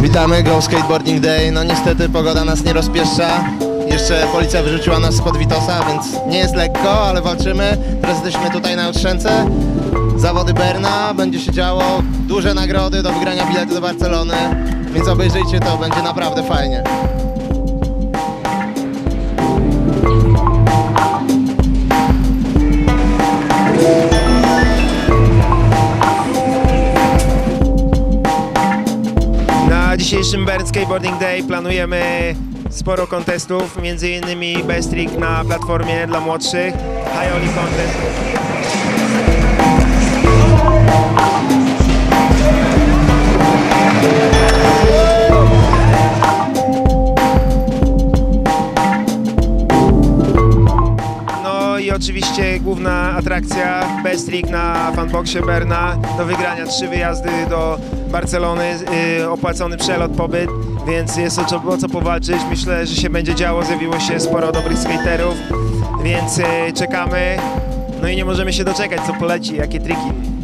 Witamy, Go Skateboarding Day. No niestety pogoda nas nie rozpieszcza. Jeszcze policja wyrzuciła nas spod Witosa, więc nie jest lekko, ale walczymy. Teraz jesteśmy tutaj na Jutrzęce. Zawody Berna, będzie się działo. Duże nagrody do wygrania bilety do Barcelony. Więc obejrzyjcie to, będzie naprawdę fajnie. Dzisiejszym Bern Skateboarding Day planujemy sporo kontestów, między innymi Best Trick na platformie dla młodszych, High Ollie Contest. Oczywiście główna atrakcja Best Trick na fanboxie Berna do wygrania trzy wyjazdy do Barcelony, y, opłacony przelot, pobyt, więc jest o co, o co powalczyć. Myślę, że się będzie działo, zjawiło się sporo dobrych skaterów, więc y, czekamy. No i nie możemy się doczekać, co poleci, jakie triki.